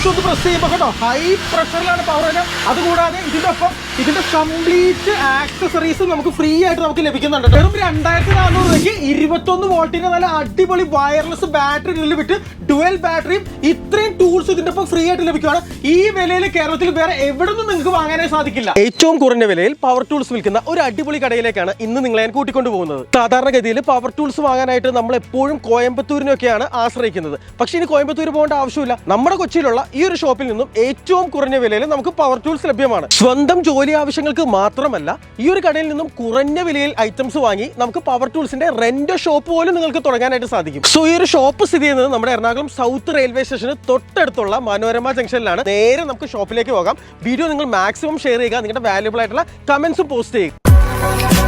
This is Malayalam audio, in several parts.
സ്വിച്ച് പ്രസ് ചെയ്യുമ്പോൾ കേട്ടോ ഹൈ പ്രഷറിലാണ് പവർ വരുന്നത് അതുകൂടാതെ ഇതിന്റെ ഒപ്പം ഇതിന്റെ കംപ്ലീറ്റ് ആക്സസറീസ് നമുക്ക് ഫ്രീ ആയിട്ട് നമുക്ക് ലഭിക്കുന്നുണ്ട് വെറും രണ്ടായിരത്തി നാനൂറ് രൂപയ്ക്ക് ഇരുപത്തൊന്ന് വോൾട്ടിന്റെ നല്ല അടിപൊളി വയർലെസ് ബാറ്ററി ഉള്ളിൽ വിട്ട് ഡുവൽ ബാറ്ററിയും ഇത്രയും ടൂൾസ് ഇതിന്റെ ഒപ്പം ഫ്രീ ആയിട്ട് ലഭിക്കുകയാണ് ഈ വിലയിൽ കേരളത്തിൽ വേറെ എവിടെ നിന്നും നിങ്ങൾക്ക് വാങ്ങാനേ സാധിക്കില്ല. ഏറ്റവും കുറഞ്ഞ വിലയിൽ പവർ ടൂൾസ് വിൽക്കുന്ന ഒരു അടിപൊളി കടയിലേക്കാണ് ഇന്ന് നിങ്ങളെ ഞാൻ കൂട്ടിക്കൊണ്ടു പോകുന്നത്. സാധാരണഗതിയിൽ പവർ ടൂൾസ് വാങ്ങാനായിട്ട് നമ്മൾ എപ്പോഴും കോയമ്പത്തൂരിനൊക്കെയാണ് ആശ്രയിക്കുന്നത്. പക്ഷേ ഇനി കോയമ്പത്തൂർ പോകേണ്ട ആവശ്യമില്ല. നമ്മുടെ കൊച്ചിയിലുള്ള ഈ ഒരു ഷോപ്പിൽ നിന്നും ഏറ്റവും കുറഞ്ഞ വിലയിൽ നമുക്ക് പവർ ടൂൾസ് ലഭ്യമാണ്. സ്വന്തം ജോലി ആവശ്യങ്ങൾക്ക് മാത്രമല്ല ഈ ഒരു കടയിൽ നിന്നും കുറഞ്ഞ വിലയിൽ ഐറ്റംസ് വാങ്ങി നമുക്ക് പവർ ടൂൾസിന്റെ റെന്റ് ഷോപ്പ് പോലും നിങ്ങൾക്ക് തുടങ്ങാനായിട്ട് സാധിക്കും. സോ ഈ ഒരു ഷോപ്പ് സ്ഥിതി ചെയ്യുന്നത് നമ്മുടെ എറണാകുളം സൗത്ത് റെയിൽവേ സ്റ്റേഷന് തൊട്ടടുത്തുള്ള മനോരമ ജംഗ്ഷനിലാണ് നേരെ നമുക്ക് ഷോപ്പിലേക്ക് പോകാം. വീഡിയോ നിങ്ങൾ മാക്സിമം ഷെയർ ചെയ്യുക. നിങ്ങളുടെ വാല്യുബിൾ ആയിട്ടുള്ള കമന്റ്സും പോസ്റ്റ് ചെയ്യുക.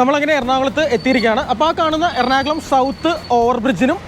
നമ്മളങ്ങനെ എറണാകുളത്ത് എത്തിയിരിക്കുകയാണ്. അപ്പോൾ ആ കാണുന്ന എറണാകുളം സൗത്ത് ഓവർബ്രിഡ്ജിനും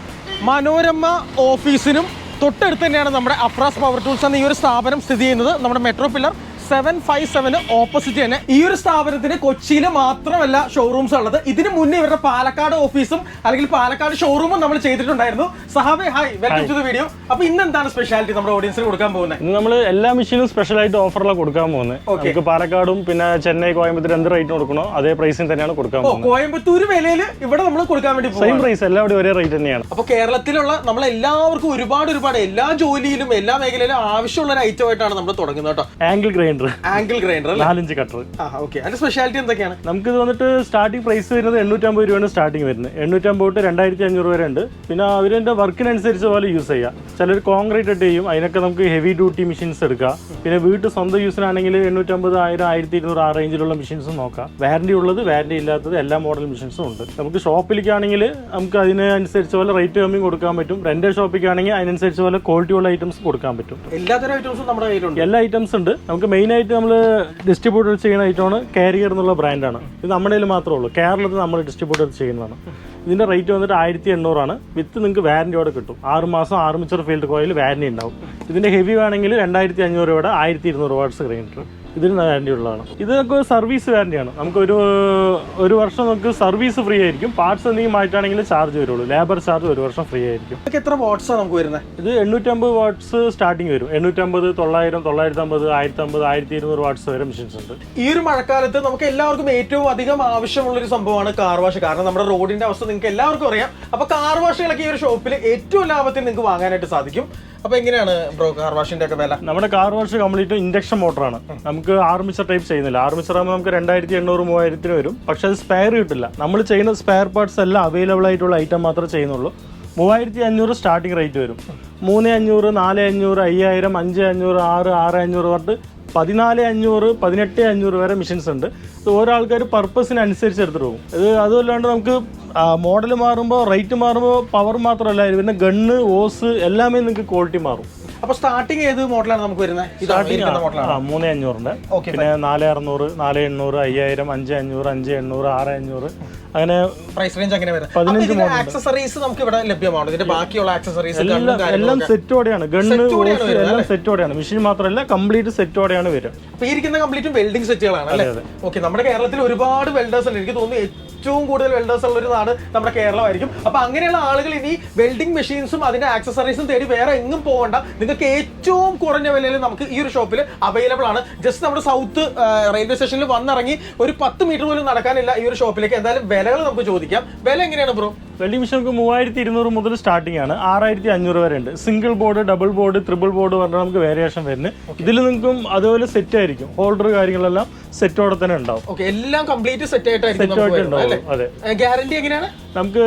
മനോരമ ഓഫീസിനും തൊട്ടടുത്ത് തന്നെയാണ് നമ്മുടെ അഫ്രാസ് പവർ ടൂൾസ് എന്ന ഈ ഒരു സ്ഥാപനം സ്ഥിതി ചെയ്യുന്നത്. നമ്മുടെ മെട്രോ പില്ലർ സെവൻ ഫൈവ് സെവന് ഓപ്പോസിറ്റ് തന്നെ ഈ ഒരു സ്ഥാപനത്തിന് കൊച്ചിയിൽ മാത്രമല്ല ഷോറൂംസ് ഉള്ളത്. ഇതിന് മുന്നേ ഇവരുടെ പാലക്കാട് ഓഫീസും അല്ലെങ്കിൽ പാലക്കാട് ഷോറൂമും നമ്മൾ ചെയ്തിട്ടുണ്ടായിരുന്നു. സഹാബെ hi welcome to the video അപ്പൊ ഇന്ന് എന്താണ് സ്പെഷ്യാലിറ്റി നമ്മുടെ ഓഡിയൻസിന് കൊടുക്കാൻ പോകുന്നത്? നമ്മൾ എല്ലാ മെഷീനും സ്പെഷ്യൽ ആയിട്ട് ഓഫറിലാണ് കൊടുക്കാൻ പോകുന്നത്. ഓക്കെ നമുക്ക് പാലക്കാടും പിന്നെ ചെന്നൈ കോയമ്പത്തൂർ എന്ത് റേറ്റ് കൊടുക്കണോ അതേ പ്രൈസിന് തന്നെയാണ് കൊടുക്കാൻ പോകുന്നത്. കോയമ്പത്തൂർ വിലയിൽ ഇവിടെ നമ്മൾ കൊടുക്കാൻ വേണ്ടി സെയിം പ്രൈസ് എല്ലാവരും ഒരേ റേറ്റ് തന്നെയാണ്. അപ്പൊ കേരളത്തിലുള്ള നമ്മൾ എല്ലാവർക്കും ഒരുപാട് ഒരുപാട് എല്ലാ ജോലിയിലും എല്ലാ മേഖലയിലും ആവശ്യമുള്ള ഒരു ഐറ്റം ആയിട്ടാണ് നമ്മൾ തുടങ്ങുന്നത് കേട്ടോ. ആംഗിൾ ഗ്രൈൻഡർ ആംഗിൾ ഗ്രൈൻഡർ നാലഞ്ച് കട്ടർ ഓക്കെ അതിന്റെ സ്പെഷ്യാലിറ്റി എന്തൊക്കെയാണ്? നമുക്ക് ഇത് വന്നിട്ട് സ്റ്റാർട്ടിംഗ് പ്രൈസ് വരുന്നത് എണ്ണൂറ്റമ്പത് രൂപയാണ് സ്റ്റാർട്ടിംഗ് വരുന്നത്. എണ്ണൂറ്റമ്പത് തൊട്ട് രണ്ടായിരത്തി അഞ്ഞൂറ് വരെ ഉണ്ട്. പിന്നെ അവരുടെ വർക്കിനനുസരിച്ച് പോലെ യൂസ് ചെയ്യാം. ചിലർ കോൺക്രീറ്റ് ഇട്ട് ചെയ്യും. അതിനൊക്കെ നമുക്ക് ഹെവി ഡ്യൂട്ടി മെഷീൻസ് എടുക്കാം. പിന്നെ വീട്ടിൽ സ്വന്തം യൂസിനാണെങ്കിൽ എണ്ണൂറ്റമ്പത് ആയിരം ആയിരത്തി ഇരുന്നൂറ് ആ റേഞ്ചിലുള്ള മെഷീൻസും നോക്കാം. വാറണ്ടി ഉള്ളത് വാറണ്ടി ഇല്ലാത്തത് എല്ലാ മോഡൽ മെഷീൻസും ഉണ്ട്. നമുക്ക് ഷോപ്പിലേക്കാണെങ്കിൽ നമുക്ക് അതിനനുസരിച്ച് പോലെ റേറ്റ് കമ്മി കൊടുക്കാൻ പറ്റും. റെന്റ് ഷോപ്പിലേക്ക് ആണെങ്കിൽ അതിനനുസരിച്ച് പോലെ ക്വാളിറ്റി ഉള്ള ഐറ്റംസ് കൊടുക്കാൻ പറ്റും. എല്ലാത്തരം ഐറ്റംസും നമ്മുടെ കയ്യിലുണ്ട്. എല്ലാ ഐറ്റംസ് ഉണ്ട്. നമുക്ക് മെയിൻ ആയിട്ട് നമ്മൾ ഡിസ്ട്രിബ്യൂട്ടർ ചെയ്യുന്ന ഐറ്റമാണ് കാരിയർ എന്നുള്ള ബ്രാൻഡാണ് ഇത് നമ്മുടെ കയ്യിൽ മാത്രമേ ഉള്ളൂ. കേരളത്തിൽ നമ്മൾ ഡിസ്ട്രിബ്യൂട്ടർ ചെയ്യുന്നതാണ്. ഇതിന്റെ റേറ്റ് വന്നിട്ട് ആയിരത്തി എണ്ണൂറാണ് വിത്ത് നിങ്ങൾക്ക് വാരന്റിയോടെ കിട്ടും. ആറ് മാസം ആർമിച്ചർ ഫീൽഡ് കോയിൽ വാരന്റി ഉണ്ടാവും. ഇതിന്റെ ഹെവി വേണമെങ്കിൽ രണ്ടായിരത്തി അഞ്ഞൂറ് രൂപയുടെ ആയിരത്തി ഇരുന്നൂറ് വാട്ട്സ് ഗ്രൈൻഡർ ഇതിന് വാറന്റി ഉള്ളതാണ്. ഇത് നമുക്ക് സർവീസ് വാരണ്ടിയാണ് നമുക്ക് ഒരു ഒരു വർഷം നമുക്ക് സർവീസ് ഫ്രീ ആയിരിക്കും. പാർട്സ് എന്തെങ്കിലും മാറ്റാണെങ്കിൽ ചാർജ് വരുള്ളൂ. ലേബർ ചാർജ് ഒരു വർഷം ഫ്രീ ആയിരിക്കും. ഇതൊക്കെ എത്ര വാട്ട്സ് ആണ് നമുക്ക് വരുന്നത്? ഇത് എണ്ണൂറ്റമ്പത് വാട്ട്സ് സ്റ്റാർട്ടിംഗ് വരും. എണ്ണൂറ്റമ്പത് തൊള്ളായിരം തൊള്ളായിരത്തി അമ്പത് ആയിരത്തി അമ്പത് ആയിരത്തി ഇരുന്നൂറ് വാട്ട്സ് വരെ മെഷീൻസ് ഉണ്ട്. ഈ ഒരു മഴക്കാലത്ത് നമുക്ക് എല്ലാവർക്കും ഏറ്റവും അധികം ആവശ്യമുള്ള ഒരു സംഭവമാണ് കാർ വാഷ് കാരണം നമ്മുടെ റോഡിന്റെ അവസ്ഥ നിങ്ങൾക്ക് എല്ലാവർക്കും അറിയാം. അപ്പൊ കാർ വാഷുകളൊക്കെ ഈ ഒരു ഷോപ്പിൽ ഏറ്റവും ലാഭത്തിൽ നിങ്ങൾക്ക് വാങ്ങാനായിട്ട് സാധിക്കും. അപ്പൊ എങ്ങനെയാണ് ബ്രോ കാർ വാഷിന്റെ ഒക്കെ വില? നമ്മുടെ കാർ വാഷ് കംപ്ലീറ്റ് ഇൻഡക്ഷൻ മോട്ടറാണ് നമുക്ക് ആർമിച്ചർ ടൈപ്പ് ചെയ്യുന്നില്ല. ആർമിച്ചർ ആകുമ്പോൾ നമുക്ക് രണ്ടായിരത്തി എണ്ണൂറ് മൂവായിരത്തിന് വരും. പക്ഷേ അത് സ്പെയർ കിട്ടില്ല. നമ്മൾ ചെയ്യുന്ന സ്പെയർ പാർട്സ് എല്ലാം അവൈലബിൾ ആയിട്ടുള്ള ഐറ്റം മാത്രമേ ചെയ്യുന്നുള്ളൂ. മൂവായിരത്തി അഞ്ഞൂറ് സ്റ്റാർട്ടിംഗ് റേറ്റ് വരും. മൂന്ന് അഞ്ഞൂറ് നാല് അഞ്ഞൂറ് അയ്യായിരം അഞ്ച് അഞ്ഞൂറ് ആറ് ആറ് അഞ്ഞൂറ് പറഞ്ഞിട്ട് പതിനാല് അഞ്ഞൂറ് പതിനെട്ട് അഞ്ഞൂറ് വരെ മിഷൻസ് ഉണ്ട്. ഇത് ഓരോ ആൾക്കാർ പർപ്പസിനനുസരിച്ച് എടുത്തിട്ട് പോകും. ഇത് അതുമല്ലാണ്ട് നമുക്ക് മോഡൽ മാറുമ്പോൾ റേറ്റ് മാറുമ്പോൾ പവർ മാത്രമല്ല പിന്നെ ഗണ്ണ് ഓസ് എല്ലാമേ നിങ്ങൾക്ക് ക്വാളിറ്റി മാറും. അപ്പൊ സ്റ്റാർട്ടിങ് ഏത് മോഡലാണ് നമുക്ക് വരുന്നത്? മോഡലാണ് മൂന്ന് അഞ്ഞൂറിന്റെ. പിന്നെ നാല് അറുന്നൂറ് നാല് എണ്ണൂറ് അയ്യായിരം അഞ്ച് അഞ്ഞൂറ് അഞ്ച് എണ്ണൂറ് ആറ് അഞ്ഞൂറ്. അങ്ങനെ പ്രൈസ് റേഞ്ച് അങ്ങനെ വരുന്നത്. പതിനഞ്ച് ആക്സസറീസ് നമുക്ക് ഇവിടെ ലഭ്യമാണ് ഇതിന്റെ ബാക്കിയുള്ള ആക്സസറീസ് എല്ലാം എല്ലാം സെറ്റോടെയാണ് ഗണ്ണ് എല്ലാം സെറ്റോടെയാണ് മെഷീൻ മാത്രമല്ല കംപ്ലീറ്റ് സെറ്റോടെയാണ് വരിക. അപ്പൊ ഇരിക്കുന്ന കംപ്ലീറ്റ് വെൽഡിംഗ് സെറ്റുകളാണ് അല്ലേ? ഓക്കെ നമ്മുടെ കേരളത്തിൽ ഒരുപാട് വെൽഡേഴ്സ് ഉണ്ട്. എനിക്ക് തോന്നുന്നു ഏറ്റവും കൂടുതൽ വെൽഡേഴ്സ് ഉള്ള ഒരു നാട് നമ്മുടെ കേരളമായിരിക്കും. അപ്പൊ അങ്ങനെയുള്ള ആളുകൾ ഇനി വെൽഡിംഗ് മെഷീൻസും അതിന്റെ ആക്സസറീസും തേടി വേറെ എങ്ങും പോകണ്ട നിങ്ങൾക്ക് ഏറ്റവും കുറഞ്ഞ വിലയിൽ നമുക്ക് ഈ ഒരു ഷോപ്പിൽ അവൈലബിൾ ആണ്. ജസ്റ്റ് നമ്മുടെ സൗത്ത് റെയിൽവേ സ്റ്റേഷനിൽ വന്നിറങ്ങി ഒരു പത്ത് മീറ്റർ പോലും നടക്കാനില്ല ഈ ഒരു ഷോപ്പിലേക്ക് എന്തായാലും വിലകൾ നമുക്ക് ചോദിക്കാം. വില എങ്ങനെയാണ് ബ്രോ വെൽഡിംഗ് മെഷീൻ നമുക്ക് മൂവായിരത്തി ഇരുന്നൂറ് മുതൽ സ്റ്റാർട്ടിംഗ് ആണ്. ആറായിരത്തി അഞ്ഞൂറ് വരെ ഉണ്ട്. Single board double board triple board പറഞ്ഞാൽ നമുക്ക് വേരിയേഷൻ വരുന്നത്. ഇതിൽ നിങ്ങൾക്കും അതുപോലെ സെറ്റ് ആയിരിക്കും. ഹോൾഡർ കാര്യങ്ങളെല്ലാം സെറ്റോടെ തന്നെ ഉണ്ടാവും. എല്ലാം കംപ്ലീറ്റ് സെറ്റ് ആയിട്ടായിരിക്കും സെറ്റ് നമുക്ക് ആയിട്ട് ഉണ്ടാവും. അതെ. ഗ്യാരണ്ടി എങ്ങനെയാണ്? നമുക്ക്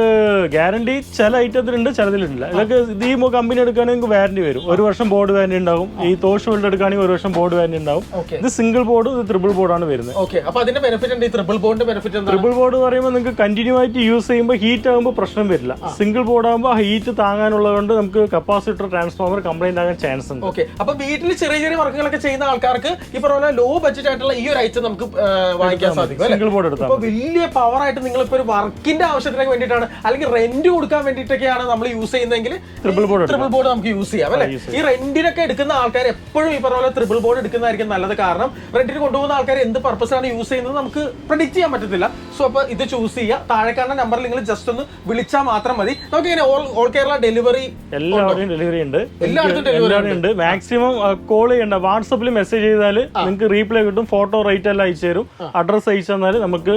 ഗ്യാരണ്ടി ചില ഐറ്റത്തിലുണ്ട് ചിലതിലില്ല ഇതൊക്കെ ഇത് ഈ കമ്പനി എടുക്കുകയാണെങ്കിൽ നിങ്ങൾക്ക് വാറന്റി വരും. ഒരു വർഷം ബോർഡ് വാരണ്ടി ഉണ്ടാവും. ഈ തോഷ് വെൽഡ് എടുക്കുകയാണെങ്കിൽ ഒരു വർഷം ബോർഡ് വാരണ്ടി ഉണ്ടാവും. ഇത് സിംഗിൾ ബോർഡ് ഇത് ട്രിപ്പിൾ ബോർഡാണ് വരുന്നത്. അതിന്റെ ബെനിഫിറ്റ് ഉണ്ട്. ഈ ട്രിപ്പിൾ ബോർഡിന്റെ ബെനിഫിറ്റ് ട്രിപ്പിൾ ബോർഡ് പറയുമ്പോൾ നിങ്ങൾക്ക് കണ്ടിന്യൂ ആയിട്ട് യൂസ് ചെയ്യുമ്പോൾ ഹീറ്റ് ആകുമ്പോൾ പ്രശ്നം വരില്ല. സിംഗിൾ ബോർഡ് ആകുമ്പോൾ ഹീറ്റ് താങ്ങാനുള്ളതുകൊണ്ട് നമുക്ക് കപ്പാസിറ്റർ ട്രാൻസ്ഫോമർ കംപ്ലൈന്റ് ആകാൻ ചാൻസ് ഉണ്ട്. ഓക്കെ അപ്പൊ വീട്ടിൽ ചെറിയ ചെറിയ വർക്കുകളൊക്കെ ചെയ്യുന്ന ആൾക്കാർക്ക് ഈ പറഞ്ഞ ലോ ബഡ്ജറ്റ് ആയിട്ടുള്ള ഈ ഒരു ഐറ്റം നമുക്ക് വാങ്ങിക്കാൻ സാധിക്കും സിംഗിൾ ബോർഡ് എടുത്താൽ വലിയ പവർ ആയിട്ട് നിങ്ങൾ ഇപ്പൊ ഒരു വർക്കിന്റെ ആവശ്യത്തിനൊക്കെ വേണ്ടിയിട്ടാണ് അല്ലെങ്കിൽ റെന്റ് കൊടുക്കാൻ വേണ്ടിയിട്ടൊക്കെയാണ് നമ്മൾ യൂസ് ചെയ്യുന്നതെങ്കിൽ ട്രിപ്പിൾ ബോർഡ് ട്രിപ്പിൾ ബോർഡ് നമുക്ക് യൂസ് ചെയ്യാം അല്ലെ? ഈ റെന്റിനൊക്കെ എടുക്കുന്ന ആൾക്കാർ എപ്പോഴും ഈ പറഞ്ഞ പോലെ ട്രിപ്പിൾ ബോർഡ് എടുക്കുന്നതായിരിക്കും നല്ലത്. കാരണം റെന്റിന് കൊണ്ടുപോകുന്ന ആൾക്കാർ എന്ത് പർപ്പസിലാണ് യൂസ് ചെയ്യുന്നത് നമുക്ക് പ്രഡിക്റ്റ് ചെയ്യാൻ പറ്റത്തില്ല. സോ അപ്പോൾ ഇത് ചൂസ് ചെയ്യുക താഴെക്കാരുടെ നമ്പറിൽ നിങ്ങൾ ജസ്റ്റ് ഒന്ന് വിളിച്ചാൽ മാത്രം മതി. നമുക്ക് ഇങ്ങനെ ഓൾ ഓൾ കേരള ഡെലിവറി എല്ലാവരുടെയും ഡെലിവറി ഉണ്ട്. എല്ലായിടത്തും ഡെലിവറി എല്ലാവരും ഉണ്ട്. മാക്സിമം കോൾ ചെയ്യണ്ട. വാട്സപ്പിൽ മെസ്സേജ് ചെയ്താൽ നിങ്ങൾക്ക് റീപ്ലൈ കിട്ടും ഫോട്ടോ റേറ്റ് എല്ലാം അയച്ചു തരും. അഡ്രസ് അയച്ചു തന്നാൽ നമുക്ക്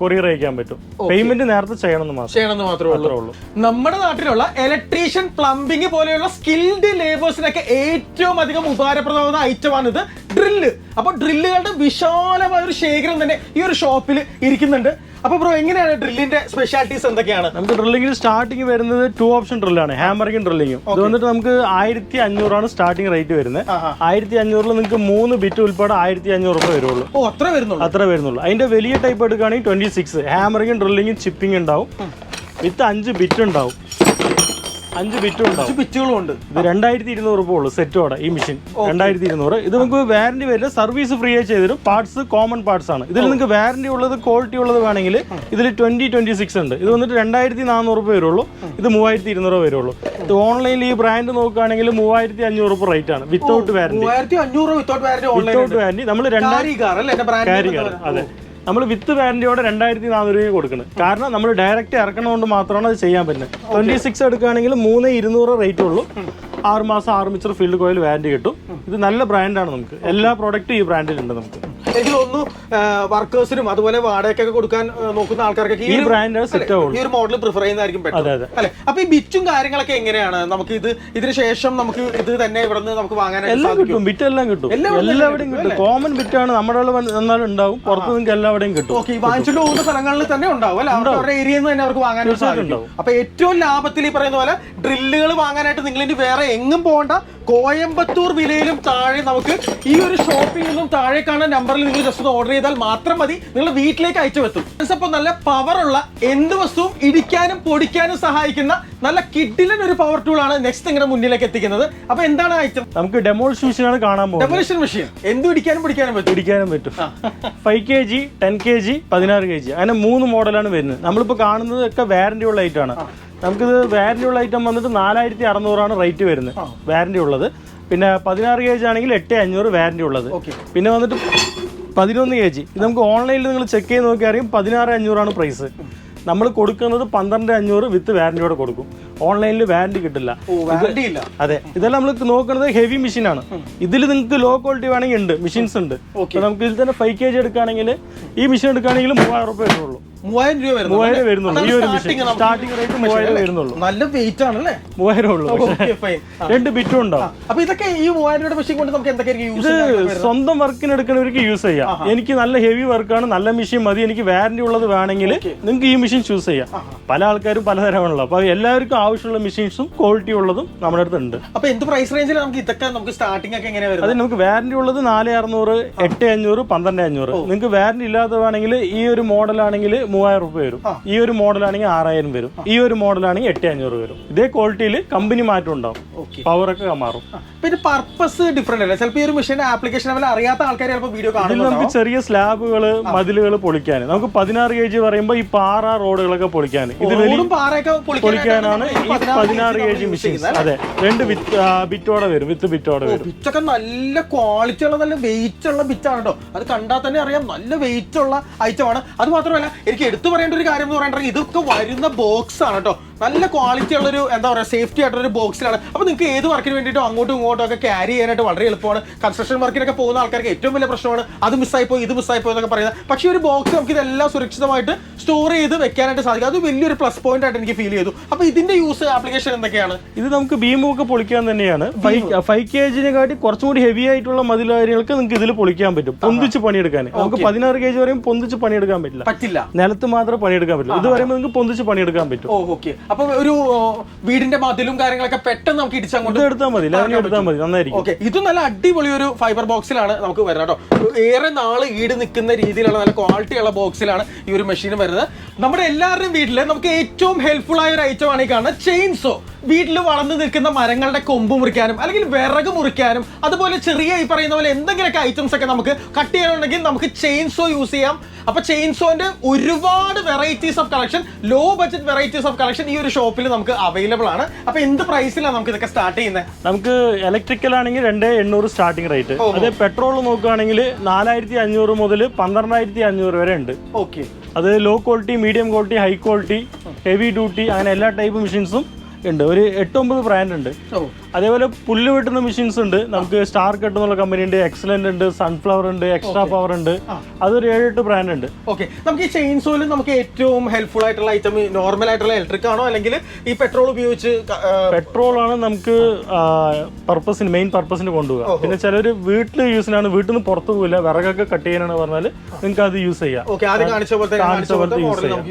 കൊറിയർ അയക്കാൻ പറ്റും. പേയ്മെന്റ് നേരത്തെ ചെയ്യണമെന്ന് മാത്രം. ചെയ്യണമെന്ന് മാത്രമേ ഉള്ളൂ. നമ്മുടെ നാട്ടിലുള്ള ഇലക്ട്രീഷ്യൻ പ്ലംബിംഗ് പോലെയുള്ള സ്കിൽഡ് ലേബേഴ്സിനൊക്കെ ഏറ്റവും അധികം ഉപകാരപ്രദമാകുന്ന ഐറ്റമാണ് ഇത് ഡ്രില്ല് അപ്പൊ ഡ്രില്ലുകളുടെ വിശാലമായ ഒരു ശേഖരം തന്നെ ഈ ഒരു ഷോപ്പിൽ ഇരിക്കുന്നുണ്ട്. അപ്പൊ ബ്രോ എങ്ങനെയാണ് ഡ്രില്ലിന്റെ സ്പെഷ്യാലിറ്റീസ് എന്തൊക്കെയാണ്? നമുക്ക് ഡ്രില്ലിംഗിൽ സ്റ്റാർട്ടിങ് വരുന്നത് ടു ഓപ്ഷൻ ഡ്രില്ലാണ് ഹാമറിംഗും ഡ്രില്ലിങ്ങും ഇത് വന്നിട്ട് നമുക്ക് ആയിരത്തി അഞ്ഞൂറാണ് സ്റ്റാർട്ടിംഗ് റേറ്റ് വരുന്നത്. ആയിരത്തി അഞ്ഞൂറിൽ നിങ്ങൾക്ക് മൂന്ന് ബിറ്റ് ഉൾപ്പെടെ ആയിരത്തി അഞ്ഞൂറ് രൂപ വരുള്ളൂ. ഓ അത്ര വരുന്നുള്ളൂ. അത്ര വരുന്നുള്ളൂ. അതിന്റെ വലിയ ടൈപ്പ് എടുക്കുകയാണെങ്കിൽ ട്വന്റി സിക്സ് ഹാമറിംഗും ഡ്രില്ലിങ്ങും ചിപ്പിംഗ് ഉണ്ടാവും. വിത്ത് അഞ്ച് ബിറ്റ് ഉണ്ടാവും. അഞ്ച് ബിറ്റും ഉണ്ടാവും. പിച്ചുകളും ഉണ്ട്. ഇത് രണ്ടായിരത്തി ഇരുന്നൂറ് രൂപ ഉള്ളൂ സെറ്റോടെ ഈ മെഷീൻ രണ്ടായിരത്തി ഇരുന്നൂറ്. ഇത് നമുക്ക് വാറന്റി വരില്ല സർവീസ് ഫ്രീ ആയി ചെയ്തിരും പാർട്സ് കോമൺ പാർട്സ് ആണ്. ഇതിൽ നിങ്ങൾക്ക് വാറന്റി ഉള്ളത് ക്വാളിറ്റി ഉള്ളത് വേണമെങ്കിൽ ഇതിൽ ട്വന്റി ട്വന്റി സിക്സ് ഉണ്ട്. ഇത് വന്നിട്ട് രണ്ടായിരത്തി നാനൂറ് രൂപ വരുള്ളൂ. ഇത് മൂവായിരത്തി ഇരുന്നൂറ് വരുള്ളൂ. ഇത് ഓൺലൈനിൽ ഈ ബ്രാൻഡ് നോക്കുകയാണെങ്കിൽ മൂവായിരത്തി അഞ്ഞൂറ് രൂപ റേറ്റ് ആണ് വിത്തൗട്ട് വാറന്റി വിത്തൗട്ട് വാറന്റി നമ്മൾ രണ്ടായിരം കാർ അതെ. നമ്മൾ വിത്ത് വാറന്റിയോടെ രണ്ടായിരത്തി നാനൂറ് രൂപ കൊടുക്കുന്നത് കാരണം നമ്മൾ ഡയറക്റ്റ് ഇറക്കണതുകൊണ്ട് മാത്രമാണ് അത് ചെയ്യാൻ പറ്റുന്നത്. ട്വന്റി സിക്സ് എടുക്കുകയാണെങ്കിൽ മൂന്ന് ഇരുന്നൂറ് റേറ്റ് ഉള്ളൂ. ആറ് മാസം ആർമിച്ചർ ഫീൽഡ് കോയിൽ വാറന്റി കിട്ടും. ഇത് നല്ല ബ്രാൻഡാണ് നമുക്ക്. എല്ലാ പ്രോഡക്റ്റും ഈ ബ്രാൻഡിലുണ്ട് നമുക്ക്. എനിക്ക് തോന്നുന്നു വർക്കേഴ്സിനും അതുപോലെ വാടകയ്ക്കൊക്കെ കൊടുക്കാൻ നോക്കുന്ന ആൾക്കാർക്കൊക്കെ ഈ ബ്രാൻഡ് ഈ ഒരു മോഡൽ പ്രിഫർ ചെയ്യുന്നതായിരിക്കും അല്ലെ? അപ്പൊ ഈ ബിറ്റും കാര്യങ്ങളൊക്കെ എങ്ങനെയാണ്? നമുക്ക് ഇത് ഇതിന് ശേഷം നമുക്ക് ഇത് തന്നെ ഇവിടെ നിന്ന് നമുക്ക് വാങ്ങാനായിട്ട് എല്ലാം കിട്ടും ബിറ്റ് എല്ലാം കിട്ടും. എല്ലാവിടെയും കിട്ടും കോമൺ ബിറ്റ് ആണ് നമ്മുടെ എന്നാലും ഉണ്ടാവും. പുറത്ത് നിങ്ങൾക്ക് എല്ലാവിടെയും കിട്ടും. ഓക്കെ വാങ്ങിച്ചിട്ട് പോകുന്ന സ്ഥലങ്ങളിൽ തന്നെ ഉണ്ടാവും അല്ലെ? അവരുടെ ഏരിയയിൽ നിന്ന് തന്നെ അവർക്ക് വാങ്ങാനായിട്ട് സാധിക്കും. അപ്പൊ ഏറ്റവും ലാഭത്തിൽ ഈ പറയുന്ന പോലെ ഡ്രില്ലുകൾ വാങ്ങാനായിട്ട് നിങ്ങൾ ഇനി വേറെ എങ്ങും പോകണ്ട കോയമ്പത്തൂർ വിലയിലും താഴെ നമുക്ക് ഈ ഒരു ഷോപ്പിൽ നിന്നും താഴെ കാണുന്ന നമ്പറിൽ നിങ്ങൾ ജസ്റ്റ് ഒന്ന് ഓർഡർ ചെയ്താൽ മാത്രം മതി. നിങ്ങൾ വീട്ടിലേക്ക് അയച്ചു വെത്തും അപ്പോൾ നല്ല പവറുള്ള എന്ത് വസ്തുവും ഇടിക്കാനും പൊടിക്കാനും സഹായിക്കുന്ന നല്ല കിഡിലൻ ഒരു പവർ ടൂൾ ആണ് നെക്സ്റ്റ് നിങ്ങളുടെ മുന്നിലേക്ക് എത്തിക്കുന്നത്. അപ്പൊ എന്താണ് ഐറ്റം നമുക്ക് ഡെമോൾഷൻ മെഷീൻ ആണ് കാണാൻ പോകുന്നത്. ഡെമോളിഷൻ മെഷീൻ എന്തും ഇടിക്കാനും പിടിക്കാനും പറ്റും. ഇടിക്കാനും പറ്റും. Five K G ten K G പതിനാറ് കെ ജി അങ്ങനെ മൂന്ന് മോഡലാണ് വരുന്നത്. നമ്മളിപ്പോൾ കാണുന്നത് ഒക്കെ വാറന്റി ഉള്ള ഐറ്റം ആണ്. നമുക്കിത് വാറന്റി ഉള്ള ഐറ്റം വന്നിട്ട് നാലായിരത്തി അറുന്നൂറാണ് റേറ്റ് വരുന്നത്. വാറന്റി ഉള്ളത്. പിന്നെ പതിനാറ് കെ ജി ആണെങ്കിൽ എട്ട് അഞ്ഞൂറ് വാറന്റി ഉള്ളത്. ഓക്കെ പിന്നെ വന്നിട്ട് പതിനൊന്ന് കെ ജി. ഇത് നമുക്ക് ഓൺലൈനിൽ നിങ്ങൾ ചെക്ക് ചെയ്ത് നോക്കി അറിയും പതിനാറ് അഞ്ഞൂറാണ് പ്രൈസ് നമ്മൾ കൊടുക്കുന്നത് പന്ത്രണ്ട് അഞ്ഞൂറ് വിത്ത് വാറന്റിയോടെ കൊടുക്കും. ഓൺലൈനിൽ വാറന്റി കിട്ടില്ല. അതെ. ഇതെല്ലാം നമ്മൾ നോക്കുന്നത് ഹെവി മെഷീൻ ആണ്. ഇതിൽ നിങ്ങൾക്ക് ലോ ക്വാളിറ്റി വേണമെങ്കിൽ ഉണ്ട്. മെഷീൻസ് ഉണ്ട്. നമുക്ക് ഇതിൽ തന്നെ ഫൈവ് കെ ജി എടുക്കുകയാണെങ്കിൽ ഈ മെഷീൻ എടുക്കുകയാണെങ്കിൽ മൂവായിരം റുപ്യ വരുന്നുള്ളൂ മൂവായിരം രൂപ മൂവായിരം വരുന്നുള്ളൂ. ഈ ഒരു മെഷീൻ സ്റ്റാർട്ടിംഗ് റേറ്റ് മൂവായിരം വരുന്നുള്ളൂ. നല്ല വെയിറ്റ് ആണ് അല്ലേ മൂവായിരം ഉള്ളൂ. രണ്ട് ബിറ്റും ഉണ്ടാവും അപ്പൊ ഇതൊക്കെ ഈ മൂവായിരം രൂപയുടെ മെഷീൻ കൊണ്ട് നമുക്ക് ഇത് യൂസ് സ്വന്തം വർക്കിന് എടുക്കുന്നവർക്ക് യൂസ് ചെയ്യാം എനിക്ക് നല്ല ഹെവി വർക്കാണ് നല്ല മെഷീൻ മതി എനിക്ക് വാറന്റി ഉള്ളത് വേണമെങ്കിൽ നിങ്ങൾക്ക് ഈ മെഷീൻ ചൂസ് ചെയ്യാം. പല ആൾക്കാരും പലതരമാണല്ലോ. അപ്പൊ എല്ലാവർക്കും ആവശ്യമുള്ള മെഷീൻസും ക്വാളിറ്റി ഉള്ളതും നമ്മുടെ അടുത്ത് ഉണ്ട്. അപ്പൊ എന്ത് പ്രൈസ് റേഞ്ചിൽ നമുക്ക് ഇതൊക്കെ നമുക്ക് സ്റ്റാർട്ടിംഗ് ഒക്കെ എങ്ങനെയാണ് അത് നമുക്ക് വാറന്റി ഉള്ളത് നാല് അറുന്നൂറ് എട്ട് അഞ്ഞൂറ് പന്ത്രണ്ട് അഞ്ഞൂറ്. നിങ്ങൾക്ക് വാറന്റി ഇല്ലാത്തതാണെങ്കിൽ ഈ ഒരു മോഡൽ ആണെങ്കിൽ മൂവായിരം റുപ്യ വരും. ഈ ഒരു മോഡൽ ആണെങ്കിൽ ആറായിരം വരും. ഈ ഒരു മോഡൽ ആണെങ്കിൽ എട്ട് അഞ്ഞൂറ് വരും. ഇതേ ക്വാളിറ്റിയിൽ കമ്പനി മാറ്റം ഉണ്ടാവും. പവർ ഒക്കെ മാറും. പിന്നെ പർപ്പസ് ഡിഫറെന്റ് അല്ലേ? ചിലപ്പോൾ ഈ ഒരു മെഷീൻ ആപ്ലിക്കേഷൻ ലെവൽ അറിയാത്ത ആൾക്കാർ ചിലപ്പോൾ വീഡിയോ കാണും നമുക്ക് ചെറിയ സ്ലാബുകൾ മതിലുകൾ പൊളിക്കാൻ. നമുക്ക് പതിനാറ് കെ ജി പറയുമ്പോൾ ഈ പാറ റോഡുകളൊക്കെ പൊളിക്കാൻ. ഇത് പൊളിക്കാനാണ് ഈ പതിനാറ് കെ ജി മെഷീൻ അതെ. രണ്ട് വിത്ത് ബിറ്റോടെ വരും. വിത്ത് ബിറ്റോടെ വരും. ബിറ്റൊക്കെ നല്ല ക്വാളിറ്റി ഉള്ള നല്ല വെയിറ്റ് ഉള്ള ബിറ്റാണ് കേട്ടോ അത് കണ്ടാൽ തന്നെ അറിയാം. നല്ല വെയിറ്റ് ഉള്ള ഐറ്റം ആണ്. അത് മാത്രമല്ല എനിക്ക് എടുത്തു പറയേണ്ട ഒരു കാര്യം എന്ന് പറയണ്ടെങ്കിൽ ഇതൊക്കെ വരുന്ന ബോക്സ് ആണ് കേട്ടോ. നല്ല ക്വാളിറ്റി ഉള്ളൊരു എന്താ പറയുക സേഫ്റ്റി ആയിട്ടൊരു ഒരു ബോക്സിലാണ് അപ്പോൾ നിങ്ങൾക്ക് ഏത് വർക്കിന് വേണ്ടിയിട്ടും അങ്ങോട്ടും ഇങ്ങോട്ടും ഒക്കെ ക്യാരി ചെയ്യാനായിട്ട് വളരെ എളുപ്പമാണ്. കൺസ്ട്രക്ഷൻ വർക്കിനൊക്കെ പോകുന്ന ആൾക്കാർക്ക് ഏറ്റവും വലിയ പ്രശ്നമാണ്. അത് മിസ്സായി പോയി ഇത് മിസ്സായി പോയി എന്നൊക്കെ പറയുന്നത്. പക്ഷേ ഒരു ബോക്സ് നമുക്ക് ഇതെല്ലാം സുരക്ഷിതമായിട്ട് സ്റ്റോർ ചെയ്ത് വെക്കാനായിട്ട് സാധിക്കും. അത് വലിയൊരു പ്ലസ് പോയിന്റ് ആയിട്ട് എനിക്ക് ഫീൽ ചെയ്തു. അപ്പോൾ ഇതിന്റെ യൂസ് ആപ്ലിക്കേഷൻ എന്തൊക്കെയാണ്? ഇത് നമുക്ക് ബീമൊക്കെ പൊളിക്കാൻ തന്നെയാണ്. ഫൈവ് കെ ജിനെ കാട്ടി കുറച്ചും കൂടി ഹെവി ആയിട്ടുള്ള മതിൽ കാര്യങ്ങൾക്ക് നിങ്ങൾക്ക് ഇതിൽ പൊളിക്കാൻ പറ്റും. പൊന്തിച്ച് പണിയെടുക്കാൻ നമുക്ക് പതിനാറ് കെ ജി വരെയും പൊന്തിച്ച് പണിയെടുക്കാൻ പറ്റില്ല. പറ്റില്ല. നിലത്ത് മാത്രമേ പണിയെടുക്കാൻ പറ്റുള്ളൂ ഇത് പറയുമ്പോൾ നിങ്ങൾക്ക് പൊന്തിച്ച് പണിയെടുക്കാൻ പറ്റും. ഓക്കെ അപ്പൊ ഒരു വീടിന്റെ മതിലും കാര്യങ്ങളൊക്കെ പെട്ടെന്ന് നമുക്ക് ഇടിച്ചങ്ങോട്ട് ഇത് എടുത്താൽ മതി എടുത്താൽ മതി നന്നായിരിക്കും. ഓക്കെ ഇത് നല്ല അടിപൊളി ഒരു ഫൈബർ ബോക്സിലാണ് നമുക്ക് വരുന്നത് കേട്ടോ. ഏറെ നാൾ ഈട് നിൽക്കുന്ന രീതിയിലുള്ള നല്ല ക്വാളിറ്റി ഉള്ള ബോക്സിലാണ് ഈ ഒരു മെഷീൻ വരുന്നത്. നമ്മുടെ എല്ലാവരുടെയും വീട്ടിൽ നമുക്ക് ഏറ്റവും ഹെൽപ്ഫുൾ ആയ ഒരു ഐറ്റം ആണ് ഈ കാണുന്നത് ചെയിൻസോ വീട്ടിൽ വളർന്നു നിൽക്കുന്ന മരങ്ങളുടെ കൊമ്പ് മുറിക്കാനും അല്ലെങ്കിൽ വിറക് മുറിക്കാനും അതുപോലെ ചെറിയ ഈ പറയുന്ന പോലെ എന്തെങ്കിലുമൊക്കെ ഐറ്റംസ് ഒക്കെ നമുക്ക് കട്ട് ചെയ്യാനുണ്ടെങ്കിൽ നമുക്ക് ചെയിൻസോ യൂസ് ചെയ്യാം. അപ്പൊ ചെയിൻസോന്റെ ഒരുപാട് varieties of collection low budget varieties of collection ഈ ഒരു ഷോപ്പിൽ നമുക്ക് അവൈലബിൾ ആണ്. അപ്പൊ എന്ത് പ്രൈസിലാണ് നമുക്ക് ഇതൊക്കെ സ്റ്റാർട്ട് ചെയ്യുന്നത് നമുക്ക് ഇലക്ട്രിക്കൽ ആണെങ്കിൽ രണ്ട് എണ്ണൂറ് സ്റ്റാർട്ടിംഗ് റേറ്റ് അത് പെട്രോൾ നോക്കുകയാണെങ്കിൽ നാലായിരത്തി അഞ്ഞൂറ് മുതൽ പന്ത്രണ്ടായിരത്തി അഞ്ഞൂറ് വരെ ഉണ്ട്. ഓക്കെ. അത് low quality medium quality high quality heavy duty അങ്ങനെ എല്ലാ ടൈപ്പ് മെഷീൻസും ഉണ്ട്. ഒരു എട്ടൊമ്പത് ബ്രാൻഡ് ഉണ്ട്. അതേപോലെ പുല്ല് വെട്ടുന്ന മെഷീൻസ് ഉണ്ട്. നമുക്ക് സ്റ്റാർ കട്ട് എന്നുള്ള കമ്പനി ഉണ്ട് എക്സലന്റ് ഉണ്ട് സൺഫ്ലവർ ഉണ്ട് എക്സ്ട്രാ പവർ ഉണ്ട്. അതൊരു എട്ട് ബ്രാൻഡ് ഉണ്ട്. ഓക്കെ നമുക്ക് ഈ ചെയിൻ സോയിൽ നമുക്ക് ഏറ്റവും ഹെൽപ്ഫുൾ ആയിട്ടുള്ള ഐറ്റം നോർമൽ ആയിട്ടുള്ള ഇലക്ട്രിക് ആണോ? അല്ലെങ്കിൽ ഈ പെട്രോൾ ഉപയോഗിച്ച് പെട്രോൾ ആണ് നമുക്ക് പർപ്പസിന് മെയിൻ പർപ്പസിന് കൊണ്ടുപോകുക പിന്നെ ചിലർ വീട്ടിൽ യൂസിനാണ് വീട്ടിൽ നിന്ന് പുറത്തു പോകില്ല വിറകൊക്കെ കട്ട് ചെയ്യാനാണ് പറഞ്ഞാൽ നിങ്ങൾക്ക് അത് യൂസ് ചെയ്യാം. ഓക്കെ ആദ്യം കാണിച്ച പോലത്തെ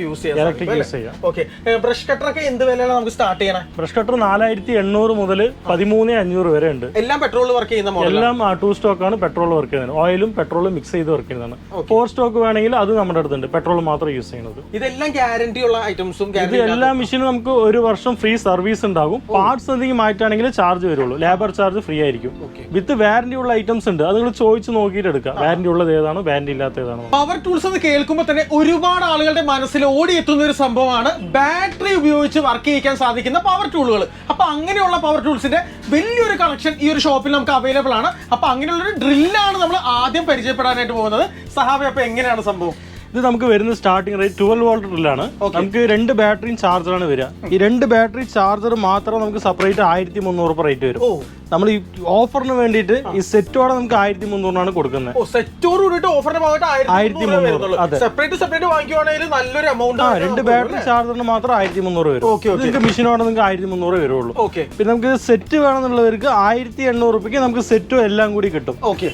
യൂസ് ചെയ്യാം. ഇലക്ട്രിക് യൂസ് ചെയ്യാം. ഓക്കെ ബ്രഷ് കട്ടർ ഒക്കെ എന്ത് വിലയാണ് നമുക്ക് സ്റ്റാർട്ട് ചെയ്യണം? ബ്രഷ് കട്ടർ നാലായിരത്തി എണ്ണൂറ് മുതൽ പതിമൂന്ന് അഞ്ഞൂറ് വരെ ഉണ്ട്. എല്ലാം പെട്രോൾ വർക്ക് ചെയ്യുന്ന എല്ലാം ടു സ്റ്റോക്ക് ആണ് പെട്രോൾ വർക്ക് ചെയ്യുന്നത്. ഓയിലും പെട്രോളും മിക്സ് ചെയ്ത് വർക്ക് ചെയ്യുന്നതാണ്. ഫോർ സ്റ്റോക്ക് വേണമെങ്കിൽ അത് നമ്മുടെ അടുത്തുണ്ട്. പെട്രോൾ മാത്രം യൂസ് ചെയ്യുന്നത്. ഇതെല്ലാം ഗ്യാരണ്ടി ഉള്ള ഐറ്റംസും ഇത് എല്ലാ മെഷീനും നമുക്ക് ഒരു വർഷം ഫ്രീ സർവീസ് ഉണ്ടാകും. പാർട്സ് എന്തെങ്കിലും മാറ്റാണെങ്കിൽ ചാർജ് വരുള്ളൂ. ലേബർ ചാർജ് ഫ്രീ ആയിരിക്കും. വിത്ത് വാറന്റി ഉള്ള ഐറ്റംസ് ഉണ്ട്. അത് നിങ്ങൾ ചോദിച്ച് നോക്കിയിട്ട് എടുക്കാം വാറന്റി ഉള്ളത് ഏതാണോ വാറന്റി ഇല്ലാത്ത ഏതാണോ. പവർ ടൂൾസ് എന്ന് കേൾക്കുമ്പോൾ തന്നെ ഒരുപാട് ആളുകളുടെ മനസ്സിൽ ഓടിയെത്തുന്ന ഒരു സംഭവമാണ്. ബാറ്ററി ഉപയോഗിച്ച് വർക്ക് ചെയ്യിക്കാൻ സാധിക്കുന്ന പവർ ടൂളുകൾ അപ്പൊ അങ്ങനെയുള്ള പവർ ടൂൾസിന്റെ വലിയൊരു കളക്ഷൻ ഈ ഒരു ഷോപ്പിൽ നമുക്ക് അവൈലബിൾ ആണ്. അപ്പൊ അങ്ങനെയുള്ള ഒരു ഡ്രില്ലാണ് നമ്മൾ ആദ്യം പരിചയപ്പെടാനായിട്ട് പോകുന്നത്. സഹാബി അപ്പൊ എങ്ങനെയാണ് സംഭവം? ഇത് നമുക്ക് വരുന്ന സ്റ്റാർട്ടിംഗ് റേറ്റ് ട്വൽവ് വോൾട്ട് ഡ്രില്ലാണ് നമുക്ക് രണ്ട് ബാറ്ററിയും ചാർജറാണ് വരിക. ഈ രണ്ട് ബാറ്ററി ചാർജർ മാത്രം നമുക്ക് സെപ്പറേറ്റ് ആയിരത്തി മുന്നൂറ് റേറ്റ് വരും. ഓ. നമ്മൾ ഈ ഓഫറിന് വേണ്ടിയിട്ട് ഈ സെറ്റോടെ നമുക്ക് ആയിരത്തി മുന്നൂറിനാണ് കൊടുക്കുന്നത് സെറ്റോട് കൂടിയിട്ട് ഓഫറിന്റെ ഭാഗമായിട്ട് ആയിരത്തി മുന്നൂറ്. സെപ്പറേറ്റ് സെപ്പറേറ്റ് വാങ്ങിക്കുവാണെങ്കിൽ നല്ലൊരു എമൗണ്ട് ആ രണ്ട് ബാറ്ററി ചാർജറിന് മാത്രം ആയിരത്തി മുന്നൂറ് വരും നിങ്ങൾക്ക് മെഷീനോടെ നിങ്ങൾക്ക് ആയിരത്തി മുന്നൂറ് വരുള്ളൂ. ഓക്കെ പിന്നെ നമുക്ക് സെറ്റ് വേണമെന്നുള്ളവർക്ക് ആയിരത്തി എണ്ണൂറ് റുപ്യക്ക് നമുക്ക് സെറ്റും എല്ലാം കൂടി കിട്ടും. ഓക്കെ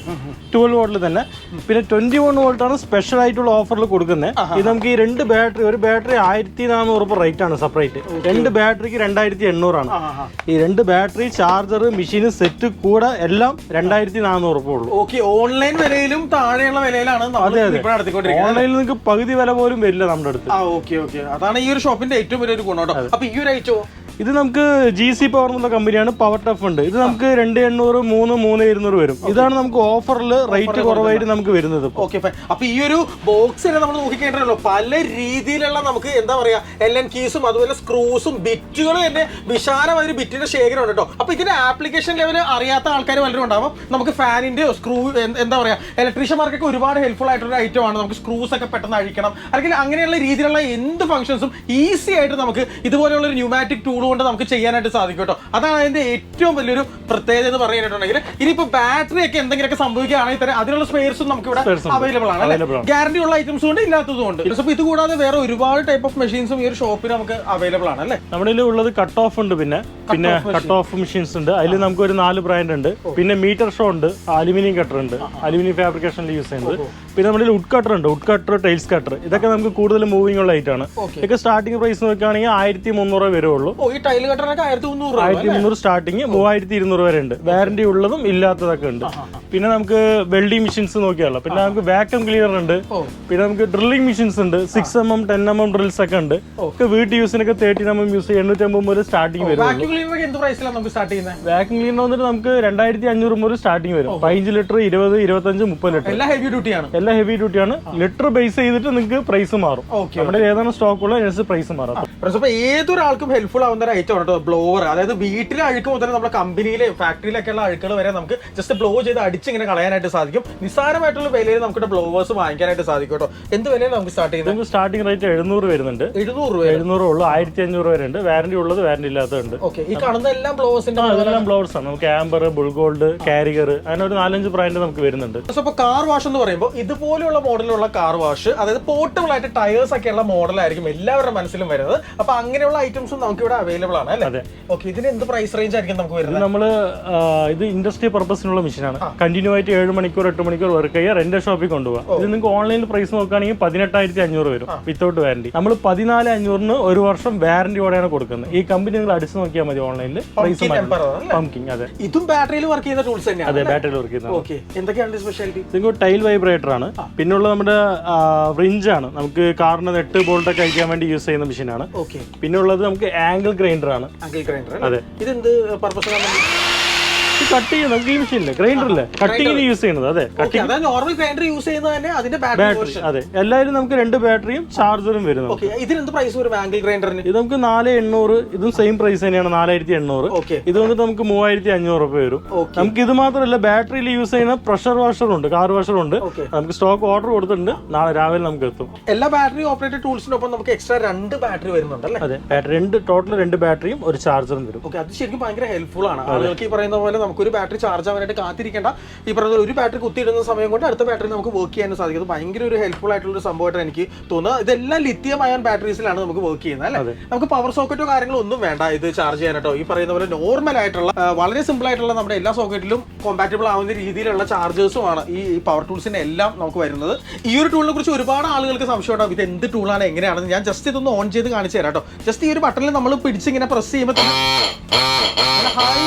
ട്വൽവ് വോൾട്ടിൽ തന്നെ. പിന്നെ ട്വന്റി വൺ വോൾട്ട് ആണ് സ്പെഷ്യൽ ആയിട്ടുള്ള ഓഫറിൽ കൊടുക്കുന്നത് ഇത് നമുക്ക് ഈ രണ്ട് ബാറ്ററി ഒരു ബാറ്ററി ആയിരത്തി നാനൂറ് രൂപ റേറ്റ് ആണ് സെപ്പറേറ്റ് രണ്ട് ബാറ്ററിക്ക് രണ്ടായിരത്തി എണ്ണൂറാണ് ഈ രണ്ട് ബാറ്ററി ചാർജർ മെഷീൻ സെറ്റ് കൂടെ എല്ലാം രണ്ടായിരത്തി നാനൂറ് രൂപ ഉള്ളൂ. ഓക്കെ ഓൺലൈൻ വിലയിലും താഴെയുള്ള വിലയിലാണ് അതെ അതെ. ഓൺലൈനിൽ നിങ്ങൾക്ക് പകുതി വില പോലും വരില്ല നമ്മുടെ അടുത്ത്. ആ ഓക്കെ ഓക്കെ. അതാണ് ഈ ഒരു ഷോപ്പിന്റെ ഏറ്റവും വലിയൊരു ഗുണം കേട്ടോ. അപ്പൊ ഈ ഒരു ഐറ്റോ ഇത് നമുക്ക് ജി സി പവർ എന്നുള്ള കമ്പനിയാണ് പവർ ടഫ് ഉണ്ട്. ഇത് നമുക്ക് രണ്ട് എണ്ണൂറ് മൂന്ന് മൂന്ന് ഇരുന്നൂറ് വരും. ഇതാണ് നമുക്ക് ഓഫറിൽ റേറ്റ് കുറവായിട്ട് നമുക്ക് വരുന്നത് ഓക്കെ ഫൈൻ അപ്പൊ ഈ ഒരു ബോക്സ് തന്നെ നമ്മൾ നോക്കിക്കേണ്ടല്ലോ പല രീതിയിലുള്ള നമുക്ക് എന്താ പറയാ എൽ എൻ കീസും അതുപോലെ സ്ക്രൂസും ബിറ്റുകളും തന്നെ വിശാലമായ ഒരു ബിറ്റിന്റെ ശേഖരം ഉണ്ട് കേട്ടോ. അപ്പൊ ഇതിന്റെ ആപ്ലിക്കേഷൻ ലെവൽ അറിയാത്ത ആൾക്കാർ പലരും ഉണ്ടാവും. നമുക്ക് ഫാനിന്റെ സ്ക്രൂ എന്താ പറയാ ഇലക്ട്രീഷ്യന്മാർക്കൊക്കെ ഒരുപാട് ഹെൽപ്ഫുൾ ആയിട്ടുള്ള ഐറ്റം ആണ്. നമുക്ക് സ്ക്രൂസ് ഒക്കെ പെട്ടെന്ന് അഴിക്കണം. അല്ലെങ്കിൽ അങ്ങനെയുള്ള രീതിയിലുള്ള എന്ത് ഫംഗ്ഷൻസും ഈസി ആയിട്ട് നമുക്ക് ഇതുപോലെയുള്ള ഒരു ന്യൂമാറ്റിക് ടൂൾ കൊണ്ട് നമുക്ക് ചെയ്യാനായിട്ട് സാധിക്കും കേട്ടോ അതാണ് അതിന്റെ ഏറ്റവും വലിയൊരു പ്രത്യേകത എന്ന് പറഞ്ഞിട്ടുണ്ടെങ്കിൽ ഇനിയിപ്പോ ബാറ്ററി ഒക്കെ എന്തെങ്കിലുമൊക്കെ സംഭവിക്കുകയാണെങ്കിൽ തന്നെ അതിനുള്ള സ്പെയർസും നമുക്ക് ഇവിടെ. അവൈലബിൾ ആണ്. ഗ്യാരണ്ടി ഉള്ള ഐറ്റംസും ഉണ്ട് ഇല്ലാത്തതും ഉണ്ട്. ഇത് കൂടാതെ വേറെ ഒരുപാട് ടൈപ്പ് ഓഫ് മെഷീൻസും ഈ ഒരു ഷോപ്പിൽ നമുക്ക് അവൈലബിൾ ആണ്. അല്ലേ? നമ്മുടെ ഉള്ളത് കട്ട് ഓഫ് ഉണ്ട് പിന്നെ. പിന്നെ കട്ട് ഓഫ് മെഷീൻസ് ഉണ്ട്. അതിൽ നമുക്ക് ഒരു നാല് ബ്രാൻഡ് ഉണ്ട്. പിന്നെ മീറ്റർ ഷോ ഉണ്ട്. അലുമിനിയം കട്ടർ ഉണ്ട്. അലുമിനിയം ഫാബ്രിക്കേഷനിൽ യൂസ് ചെയ്യുന്നത്. പിന്നെ നമ്മുടെ വുഡ് കട്ടർ ഉണ്ട്. വുഡ് കട്ടർ ടൈൽസ് കട്ടർ ഇതൊക്കെ നമുക്ക് കൂടുതൽ മൂവിംഗ് ഉള്ള ഐറ്റാണ്. ഇതൊക്കെ സ്റ്റാർട്ടിംഗ് പ്രൈസ് നോക്കുകയാണെങ്കിൽ ആയിരത്തി മുന്നൂറ് വരുള്ളൂ ഈ ടൈൽ കട്ടറിനൊക്കെ ആയിരത്തി മുന്നൂറ് ആയിരത്തി മുന്നൂറ് സ്റ്റാർട്ടിങ് മൂവായിരത്തി ഇരുന്നൂറ് വരെ ഉണ്ട്. വാറന്റി ഉള്ളതും ഇല്ലാത്തതൊക്കെ ഉണ്ട്. പിന്നെ നമുക്ക് വെൽഡിംഗ് മെഷീൻസ് നോക്കിയാലോ. പിന്നെ നമുക്ക് വാക്യൂം ക്ലീനർ ഉണ്ട്. പിന്നെ നമുക്ക് ഡ്രില്ലിംഗ് മെഷീൻസ് ഉണ്ട്. Six M M ten M M drills ഒക്കെ ഉണ്ട്. ഒക്കെ വീട്ടിൽ യൂസിനൊക്കെ തേർട്ടീൻ എം എം യൂസ് എണ്ണൂറ്റമ്പത് മുതൽ സ്റ്റാർട്ടിങ് വരും വാക്യൂം ക്ലീനർ വന്നിട്ട് നമുക്ക് രണ്ടായിരത്തി അഞ്ഞൂറ് മുതൽ സ്റ്റാർട്ടിങ് വരും. പതിനഞ്ച് ലിറ്റർ ഇരുപത് ഇരുപത്തഞ്ച് മുപ്പത് ലിറ്റർ എല്ലാം ഹെവി ഡ്യൂട്ടിയാണ് എല്ലാം ഹെവി ഡ്യൂട്ടിയാണ് ലിറ്റർ ബേസ് ചെയ്തിട്ട് നിങ്ങൾക്ക് പ്രൈസ് മാറും. നമ്മുടെ ഏതാണ് സ്റ്റോക്ക് ഉള്ള പ്രൈസ് മാറും. ഏതൊരാൾക്കും ഹെൽപ്ഫുൾ ആവുന്ന ഒരു ഐറ്റം ആണ് കേട്ടോ ബ്ലോവർ അതായത് വീട്ടിലെ അഴുക്ക് മുതൽ നമ്മുടെ കമ്പനിയിലെ ഫാക്ടറിയിലൊക്കെ ഉള്ള അഴുക്കുകൾ വരെ നമുക്ക് ജസ്റ്റ് ബ്ലോ ചെയ്ത് അടിച്ച് ഇങ്ങനെ കളയാനായിട്ട് സാധിക്കും. നിസ്സാരമായിട്ടുള്ള വിലയിൽ നമുക്ക് ബ്ലോവേഴ്സ് വാങ്ങിക്കാനായിട്ട് സാധിക്കും കേട്ടോ എന്ത് വിലയിൽ നമുക്ക് സ്റ്റാർട്ട് ചെയ്യുന്നത്? നമുക്ക് സ്റ്റാർട്ടിംഗ് റേറ്റ് എഴുന്നൂറ് വരുന്നുണ്ട്. എഴുന്നൂറ് രൂപ. എഴുന്നൂറ് ഉള്ളൂ ആയിരത്തി അഞ്ഞൂറ് വരെ ഉണ്ട്. വാറന്റി ഉള്ളത് വാറന്റി ഇല്ലാത്തതുണ്ട് ഓക്കെ ഈ കാണുന്ന എല്ലാം ബ്ലോവേഴ്സിന്റെ അതെല്ലാം ബ്ലോവേഴ്സ് ആണ്. നമുക്ക് ആംബർ ബുൾഗോൾഡ് കാരിയർ അങ്ങനെ ഒരു നാലഞ്ച് ബ്രാൻഡ് നമുക്ക് വരുന്നുണ്ട്. അപ്പോൾ കാർ വാഷ് എന്ന് പറയുമ്പോൾ ഇതുപോലെയുള്ള മോഡലുള്ള കാർ വാഷ് അതായത് പോർട്ടബിൾ ആയിട്ട് ടയേഴ്സ് ഒക്കെയുള്ള മോഡലായിരിക്കും എല്ലാവരുടെ മനസ്സിലും വരുന്നത്. അപ്പൊ അങ്ങനെയുള്ള ഐറ്റംസും നമുക്ക് ഇവിടെ അവൈലബിൾ ആണ് അല്ലേ? ഓക്കെ ഇതിന് എന്ത് പ്രൈസ് റേഞ്ച് ആയിരിക്കും നമുക്ക് വരുന്നത്? നമ്മൾ ഇത് ഇൻഡസ്ട്രി പർപ്പസിനുള്ള മെഷീനാണ് കണ്ടിന്യൂ ആയിട്ട് ഏഴ് മണിക്കൂർ എട്ട് മണിക്കൂർ വർക്ക് ചെയ്യുക റെന്റ് ഷോപ്പിൽ കൊണ്ടുപോകാം ഇത് നിങ്ങൾക്ക് ഓൺലൈനിൽ പ്രൈസ് നോക്കുകയാണെങ്കിൽ പതിനെട്ടായിരത്തി അഞ്ഞൂറ് വരും വിത്തൗട്ട് വാറന്റി നമ്മൾ പതിനാല് അഞ്ഞൂറിന് ഒരു വർഷം വാറന്റിയോടെയാണ് കൊടുക്കുന്നത്. ഈ കമ്പനി നിങ്ങൾ അടിച്ചു നോക്കിയാൽ മതി ഓൺലൈനിൽ പ്രൈസ് പംകിങ് അതെ. ഇതും ബാറ്ററിയിൽ വർക്ക് ചെയ്യുന്ന ടൂൾസ് തന്നെയാണ് അതെ ബാറ്ററിയിൽ വർക്ക് ചെയ്യുന്നത് ഓക്കെ എന്തൊക്കെയാണ് സ്പെഷ്യാലിറ്റി നിങ്ങൾക്ക് ടൈൽ വൈബ്രേറ്റർ ആണ്. പിന്നുള്ള നമ്മുടെ ഫ്രിഞ്ച് ആണ്. നമുക്ക് കാറിന് നെട്ട് ബോൾട്ട് ഒക്കെ അയക്കാൻ വേണ്ടി യൂസ് ചെയ്യുന്ന മെഷീനാണ് ഓക്കെ പിന്നെ ഉള്ളത് നമുക്ക് ആംഗിൾ ഗ്രൈൻഡർ ആണ് അങ്കിൾ ഗ്രൈൻഡർ അതെ. ഇതെന്ത് പർപ്പസ് കട്ട് ചെയ്യുന്നത് നമുക്ക് ഈ മെഷീനില്ലേ ഗ്രൈൻഡറില്ലേ കട്ടിങ്ങിന് യൂസ് ചെയ്യുന്നത് അതെ. കട്ടിങ് നോർമൽ ഗ്രൈൻഡർ യൂസ് ചെയ്യുന്നത് തന്നെ അതിന്റെ ബാറ്ററി അതെ. എല്ലാവരും നമുക്ക് രണ്ട് ബാറ്ററിയും ചാർജറും വരുന്നത് ഇതിനെന്ത് പ്രൈസ് വരും ആംഗിൾ ഗ്രൈൻഡറിന് ഇത് നമുക്ക് നാല് എണ്ണൂറ് ഇതും സെയിം പ്രൈസ് തന്നെയാണ് നാലായിരത്തി എണ്ണൂറ്. ഇത് വന്നിട്ട് നമുക്ക് മൂവായിരത്തി അഞ്ഞൂറ് രൂപ വരും. നമുക്ക് ഇത് മാത്രമല്ല ബാറ്ററിയിൽ യൂസ് ചെയ്യുന്ന പ്രഷർ വാഷറും ഉണ്ട് കാർ വാഷറും ഉണ്ട്. നമുക്ക് സ്റ്റോക്ക് ഓർഡർ കൊടുത്തിട്ടുണ്ട്. നാളെ രാവിലെ നമുക്ക് എത്തും. എല്ലാ ബാറ്ററി ഓപ്പറേറ്റഡ് ടൂൾസിനൊപ്പം നമുക്ക് എക്സ്ട്രാ രണ്ട് ബാറ്ററി വരുന്നുണ്ട് അല്ലേ? അതെ. ബാറ്ററി രണ്ട് ടോട്ടൽ രണ്ട് ബാറ്ററിയും ഒരു ചാർജറും വരും. ഓക്കെ അത് ശരിക്കും ഭയങ്കര ഹെൽപ്ഫുൾ ആണ്. ആളുകൾക്ക് ഈ പറയുന്ന പോലെ നമുക്കൊരു ബാറ്ററി ചാർജ് ആവാനായിട്ട് കാത്തിരിക്കേണ്ട. ഈ പറഞ്ഞ ഒരു ബാറ്ററി കുത്തിയിടുന്ന സമയം കൊണ്ട് അടുത്ത ബാറ്ററി നമുക്ക് വർക്ക് ചെയ്യാനും സാധിക്കും. ഭയങ്കര ഒരു ഹെൽപ്ഫുൾ ആയിട്ടുള്ള ഒരു സംഭവമായിട്ട് എനിക്ക് തോന്നുന്നത്. ഇതെല്ലാം ലിത്യം അയൺ ബാറ്ററീസിലാണ് നമുക്ക് വർക്ക് ചെയ്യുന്നത് അല്ലേ? നമുക്ക് പവർ സോക്കറ്റോ കാര്യങ്ങളോ ഒന്നും വേണ്ട ഇത് ചാർജ് ചെയ്യാനായിട്ടോ. ഈ പറയുന്ന പോലെ നോർമൽ ആയിട്ടുള്ള വളരെ സിമ്പിൾ ആയിട്ടുള്ള നമ്മുടെ എല്ലാ സോക്കറ്റിലും കോമ്പാറ്റബിൾ ആവുന്ന രീതിയിലുള്ള ചാർജേഴ്സും ആണ് ഈ പവർ ടൂൾസിന്റെ എല്ലാം നമുക്ക് വരുന്നത്. ഈ ഒരു ടൂളിനെ കുറിച്ച് ഒരുപാട് ആളുകൾക്ക് സംശയം ഉണ്ടാവും. ഇത് എന്ത് ടൂളാണ് എങ്ങനെയാണെന്ന്. ഞാൻ ജസ്റ്റ് ഇതൊന്ന് ഓൺ ചെയ്ത് കാണിച്ചു തരാം കേട്ടോ. ജസ്റ്റ് ഈ ഒരു ബട്ടണിൽ നമ്മൾ പിടിച്ചിങ്ങനെ പ്രസ് ചെയ്യുമ്പോൾ ഹൈ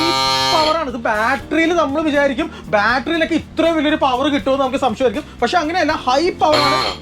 പവറാണ് ഇത് ബാറ്ററിയിൽ നമ്മൾ വിചാരിക്കും ബാറ്ററിയിലൊക്കെ ഇത്രയും വലിയൊരു പവർ കിട്ടുമെന്ന് നമുക്ക് സംശയമായിരിക്കും. പക്ഷെ അങ്ങനെയല്ല ഹൈ പവറാണ്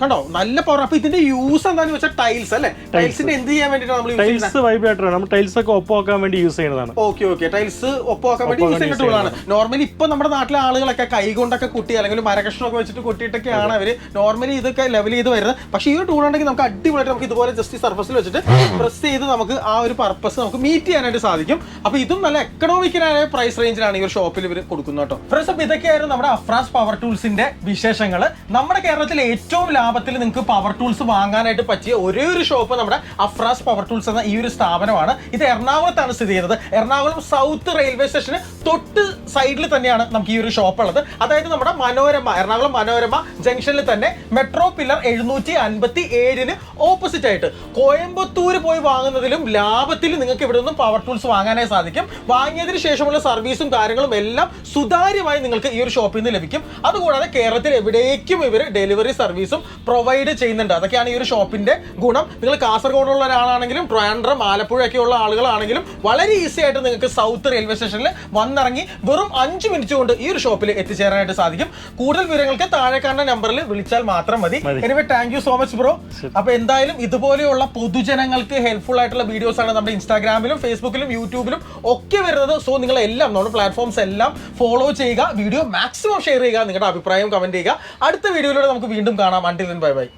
കണ്ടോ? നല്ല പവർ അപ്പൊ ഇതിന്റെ യൂസ് എന്താന്ന് വെച്ചാൽ ടൈൽസ് അല്ലെ? ടൈൽസിന്റെ എന്ത് ചെയ്യാൻ വേണ്ടിയിട്ടാണ് നമ്മൾ ടൈൽസ് വൈബ്രേറ്റർ ആണ്. നമ്മൾ ടൈൽസ് ഒക്കെ ഒപ്പാക്കാൻ വേണ്ടി യൂസ് ചെയ്യുന്നതാണ്. ഓക്കെ ഓക്കെ ടൈൽസ് ഒപ്പാക്കാൻ വേണ്ടി യൂസ് ചെയ്യുന്ന ടൂളാണ് നോർമലി ഇപ്പൊ നമ്മുടെ നാട്ടിലെ ആളുകളൊക്കെ കൈ കൊണ്ടൊക്കെ കുട്ടി അല്ലെങ്കിൽ മരകഷ്ണമൊക്കെ വെച്ചിട്ട് കുട്ടിയിട്ടൊക്കെയാണ് അവർ നോർമലി ഇതൊക്കെ ലെവൽ ചെയ്ത് വരുന്നത്. പക്ഷേ ഈ ഒരു ടൂൾ ഉണ്ടെങ്കിൽ നമുക്ക് അടിപൊളിയായിട്ട് നമുക്ക് ഇതുപോലെ ജസ്റ്റ് സർഫസിൽ വെച്ചിട്ട് പ്രസ് ചെയ്ത് നമുക്ക് ആ ഒരു പർപ്പസ് നമുക്ക് മീറ്റ് ചെയ്യാനായിട്ട് സാധിക്കും. അപ്പൊ ഇതും നല്ല എക്കണോമിക്കലായ പ്രൈസ് റേഞ്ചിലാണ് ഈ ഒരു ഷോപ്പിൽ ഇവർ കൊടുക്കുന്നത് കേട്ടോ. ഫ്രണ്ട്സ് അപ്പൊ ഇതൊക്കെയായിരുന്നു നമ്മുടെ അഫ്രാസ് പവർ ടൂൾസിന്റെ വിശേഷങ്ങൾ നമ്മുടെ കേരളത്തിൽ ഏറ്റവും ലാഭത്തിൽ നിങ്ങൾക്ക് പവർ ടൂൾസ് വാങ്ങാനായിട്ട് പറ്റിയ ഒരേ ഒരു ഷോപ്പ് നമ്മുടെ അഫ്രാസ് പവർ ടൂൾസ് എന്ന ഈ ഒരു സ്ഥാപനമാണ്. ഇത് എറണാകുളത്താണ് സ്ഥിതി ചെയ്യുന്നത്. എറണാകുളം സൗത്ത് റെയിൽവേ സ്റ്റേഷന് തൊട്ട് സൈഡിൽ തന്നെയാണ് നമുക്ക് ഈ ഒരു ഷോപ്പ് ഉള്ളത്. അതായത് നമ്മുടെ മനോരമ എറണാകുളം മനോരമ ജംഗ്ഷനിൽ തന്നെ മെട്രോ പില്ലർ എഴുന്നൂറ്റി അൻപത്തി ഏഴിന് ഓപ്പോസിറ്റ് ആയിട്ട് കോയമ്പത്തൂര് പോയി വാങ്ങുന്നതിലും ലാഭത്തിൽ നിങ്ങൾക്ക് ഇവിടെ നിന്നും പവർ ടൂൾസ് വാങ്ങാനായി സാധിക്കും. വാങ്ങിയതിന് ശേഷമുള്ള സർവീസും കാര്യങ്ങളും എല്ലാം സുതാര്യമായി നിങ്ങൾക്ക് ഈ ഒരു ഷോപ്പിൽ നിന്ന് ലഭിക്കും. അതുകൂടാതെ കേരളത്തിൽ എവിടേക്കും ഇവർ ഡെലിവറി സർവീസും പ്രൊവൈഡ് ചെയ്യുന്നുണ്ട്. അതൊക്കെയാണ് ഈ ഒരു ഷോപ്പിന്റെ ഗുണം. നിങ്ങൾ കാസർഗോഡുള്ള ഒരാളാണെങ്കിലും ട്രാൻഡ്രം ആലപ്പുഴ ഒക്കെ ഉള്ള ആളുകളാണെങ്കിലും വളരെ ഈസി ആയിട്ട് നിങ്ങൾക്ക് സൗത്ത് റെയിൽവേ സ്റ്റേഷനിൽ വന്നിറങ്ങി വെറും അഞ്ച് മിനിറ്റ് കൊണ്ട് ഈ ഒരു ഷോപ്പിൽ എത്തിച്ചേരാനായിട്ട് സാധിക്കും. കൂടുതൽ വിവരങ്ങൾക്ക് താഴെ കാണുന്ന നമ്പറിൽ വിളിച്ചാൽ മാത്രം മതി. മതി. Anyway thank you so much bro അപ്പൊ എന്തായാലും ഇതുപോലെയുള്ള പൊതുജനങ്ങൾക്ക് ഹെൽപ്ഫുൾ ആയിട്ടുള്ള വീഡിയോസ് ആണ് നമ്മുടെ ഇൻസ്റ്റാഗ്രാമിലും ഫേസ്ബുക്കിലും യൂട്യൂബിലും ഒക്കെ വരുന്നത്. സോ നിങ്ങൾ എല്ലാം നമ്മുടെ പ്ലാറ്റ്ഫോംസ് എല്ലാം ഫോളോ ചെയ്യുക. വീഡിയോ മാക്സിമം ഷെയർ ചെയ്യുക. നിങ്ങളുടെ അഭിപ്രായം കമന്റ് ചെയ്യുക. അടുത്ത വീഡിയോയിലൂടെ നമുക്ക് വീണ്ടും കാണാം. അണ്ടിൽ দিন ভাই ভাই